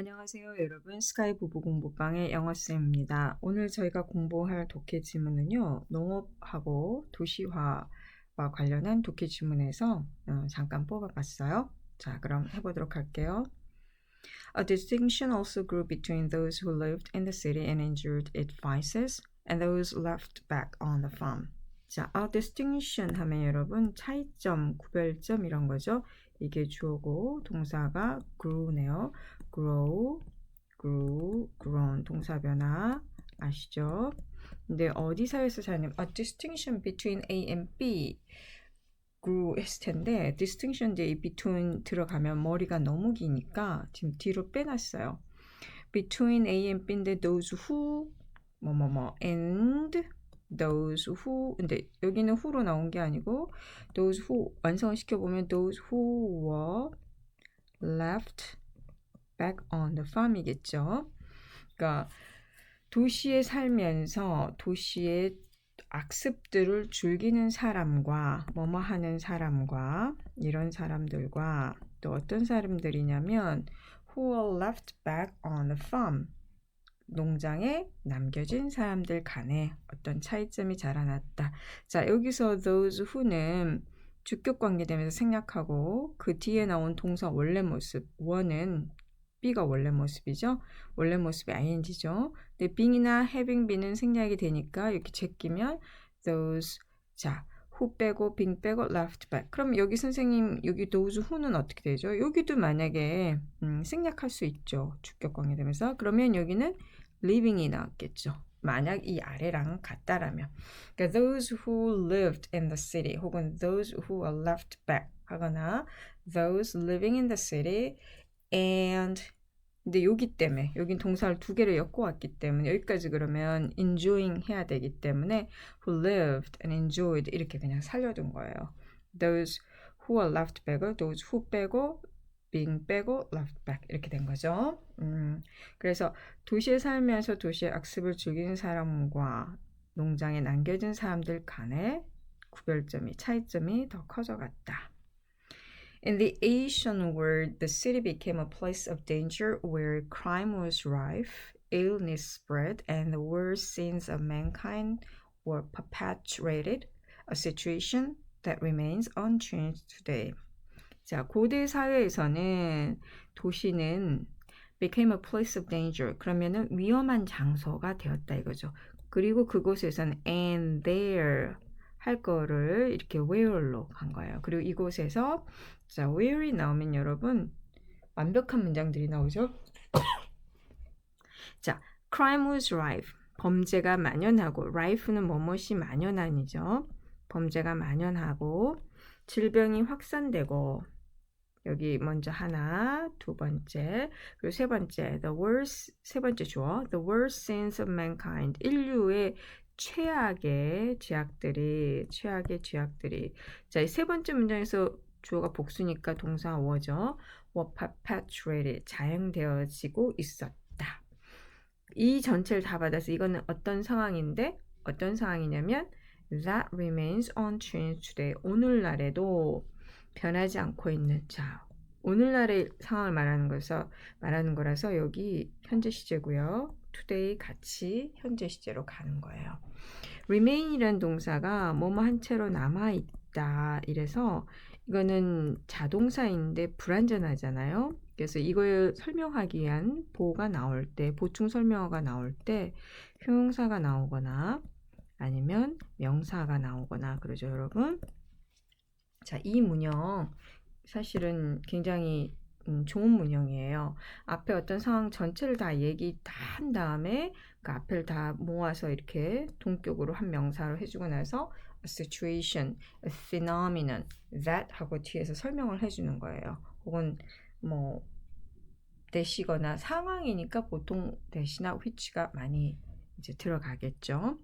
안녕하세요, 여러분. 스카이 부부 공부방의 영어쌤입니다. 오늘 저희가 공부할 독해 지문은요, 농업하고 도시화와 관련한 독해 지문에서 어, 잠깐 뽑아봤어요. 자, 그럼 해보도록 할게요. A distinction also grew between those who lived in the city and endured its vices and those left back on the farm. 자, a distinction 하면 여러분 차이점, 구별점 이런 거죠. 이게 주어고 동사가 grew네요. grow, grew, grown 동사 변화 아시죠? 근데 어디서에서 사님 a distinction between A and B grew 했을 텐데 distinction 뒤에 between 들어가면 머리가 너무 기니까 지금 뒤로 빼놨어요. between A and B인데 those who 뭐뭐뭐 and those who 근데 여기는 who로 나온 게 아니고 those who 완성을 시켜 보면 those who were left back on the farm이겠죠. 그러니까 도시에 살면서 도시의 악습들을 즐기는 사람과 뭐뭐 하는 사람과 이런 사람들과 또 어떤 사람들이냐면 who were left back on the farm 농장에 남겨진 사람들 간에 어떤 차이점이 자라났다. 자, 여기서 those who는 주격 관계되면서 생략하고 그 뒤에 나온 동사 원래 모습 원은 B가 원래 모습이죠. 원래 모습이 ing죠. 근데 being이나 having be는 생략이 되니까 이렇게 제끼면 those 자 who 빼고 being 빼고 left back. 그럼 여기 선생님 여기 those who는 어떻게 되죠? 여기도 만약에 음, 생략할 수 있죠. 주격 관계 되면서 그러면 여기는 living이 나왔겠죠. 만약 이 아래랑 같다라면 그러니까 those who lived in the city 혹은 those who are left back 하거나 those living in the city and 근데 여기 때문에 여긴 동사를 두 개를 엮고 왔기 때문에 여기까지 그러면 enjoying 해야 되기 때문에 who lived and enjoyed 이렇게 그냥 살려둔 거예요. those who are left back을 those who 빼고 being 빼고 left back 이렇게 된 거죠. 음, 그래서 도시에 살면서 도시의 악습을 즐기는 사람과 농장에 남겨진 사람들 간의 구별점이 차이점이 더 커져갔다. In the Asian world, the city became a place of danger where crime was rife, illness spread, and the worst sins of mankind were perpetuated, a situation that remains unchanged today. 자, 고대 사회에서는 도시는 became a place of danger. 그러면은 위험한 장소가 되었다 이거죠. 그리고 그곳에서는 and there 할 거를 이렇게 where로 간 거예요. 그리고 이곳에서 자, where이 나오면 여러분 완벽한 문장들이 나오죠. 자, crime was rife. 범죄가 만연하고 rife는 뭐뭇이 만연한이죠. 범죄가 만연하고 질병이 확산되고 여기 먼저 하나, 두 번째, 그리고 세 번째, the worst, 세 번째 주어, the worst sins of mankind, 인류의 최악의 죄악들이, 최악의 죄악들이. 자, 이 세 번째 문장에서 주어가 복수니까 동사 워죠. were perpetuated, 자행되어지고 있었다. 이 전체를 다 받아서 이거는 어떤 상황인데, 어떤 상황이냐면, that remains unchanged today. 오늘날에도 변하지 않고 있는 자 오늘날의 상황을 말하는 거서 말하는 거라서 여기 현재 시제고요. Today 같이 현재 시제로 가는 거예요. remain이라는 동사가 뭐뭐 한 채로 남아 있다. 이래서 이거는 자동사인데 불완전하잖아요. 그래서 이걸 설명하기 위한 보가 나올 때, 보충 설명어가 나올 때 형용사가 나오거나 아니면 명사가 나오거나 그러죠, 여러분. 자, 이 문형 사실은 굉장히 음, 좋은 문형이에요. 앞에 어떤 상황 전체를 다 얘기 다 한 다음에 그 앞을 다 모아서 이렇게 동격으로 한 명사로 해주고 나서 a situation, a phenomenon, that 하고 뒤에서 설명을 해주는 거예요. 혹은 뭐 대시거나 상황이니까 보통 대시나 which가 많이 이제 들어가겠죠.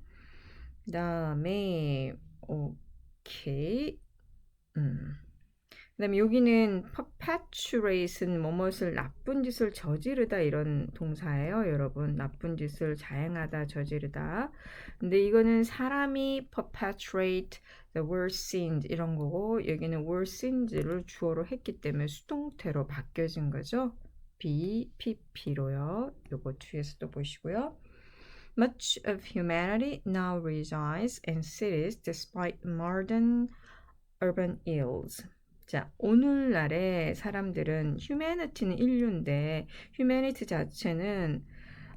그 다음에 오케이 음. 그다음에 여기는 perpetuate은 뭐뭇을 나쁜 짓을 저지르다 이런 동사예요, 여러분. 나쁜 짓을 자행하다, 저지르다. 근데 이거는 사람이 perpetuate the worst sins 이런 거고 여기는 worst sins를 주어로 했기 때문에 수동태로 바뀌어진 거죠. B, PP로요. 요거 뒤에서 또 보시고요. Much of humanity now resides in cities despite modern urban ills. 자, 오늘날의 사람들은 humanity는 인류인데 humanity 자체는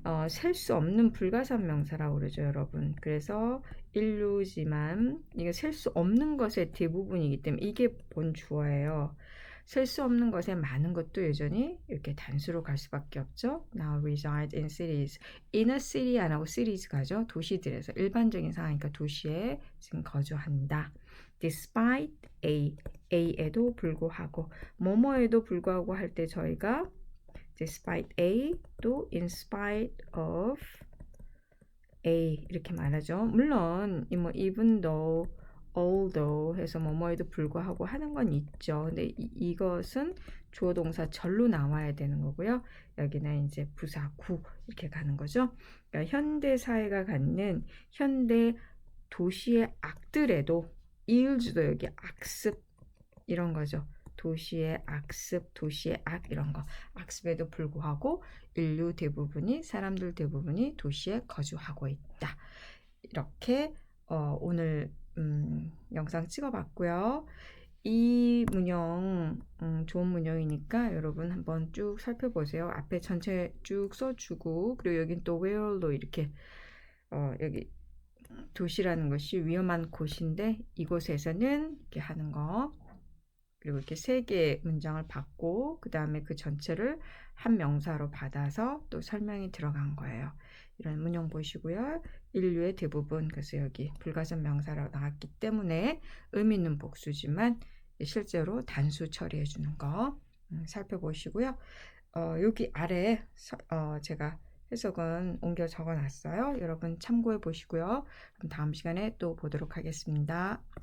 어, 셀 수 없는 불가산명사라고 그러죠, 여러분. 그래서 인류지만 이게 셀 수 없는 것의 대부분이기 때문에 이게 본 주어예요. 셀 수 없는 것에 많은 것도 여전히 이렇게 단수로 갈 수밖에 없죠. Now reside in cities. in a city 안 하고 cities 가죠. 도시들에서 일반적인 상황이니까 도시에 지금 거주한다. Despite A, A에도 불구하고 뭐뭐에도 불구하고 할 때 저희가 despite A 또 in spite of A 이렇게 말하죠. 물론 이뭐 even though, although 해서 뭐뭐에도 불구하고 하는 건 있죠. 근데 이, 이것은 주어 동사 절로 나와야 되는 거고요. 여기는 이제 부사 구 이렇게 가는 거죠. 그러니까 현대 사회가 갖는 현대 도시의 악들에도 일주도 여기 악습 이런 거죠. 도시의 악습, 도시의 악 이런 거. 악습에도 불구하고 인류 대부분이 사람들 대부분이 도시에 거주하고 있다. 이렇게 어, 오늘 음, 영상 찍어봤고요. 이 문형 음, 좋은 문형이니까 여러분 한번 쭉 살펴보세요. 앞에 전체 쭉 써주고 그리고 여긴 또 where로 이렇게 어, 여기 도시라는 것이 위험한 곳인데 이곳에서는 이렇게 하는 거 그리고 이렇게 세 개의 문장을 받고 그 다음에 그 전체를 한 명사로 받아서 또 설명이 들어간 거예요. 이런 문형 보시고요. 인류의 대부분 그래서 여기 불가선 명사로 나왔기 때문에 의미 있는 복수지만 실제로 단수 처리해 주는 거 음, 살펴보시고요. 어, 여기 아래 서, 어, 제가 해석은 옮겨 적어 놨어요. 여러분 참고해 보시고요. 그럼 다음 시간에 또 보도록 하겠습니다.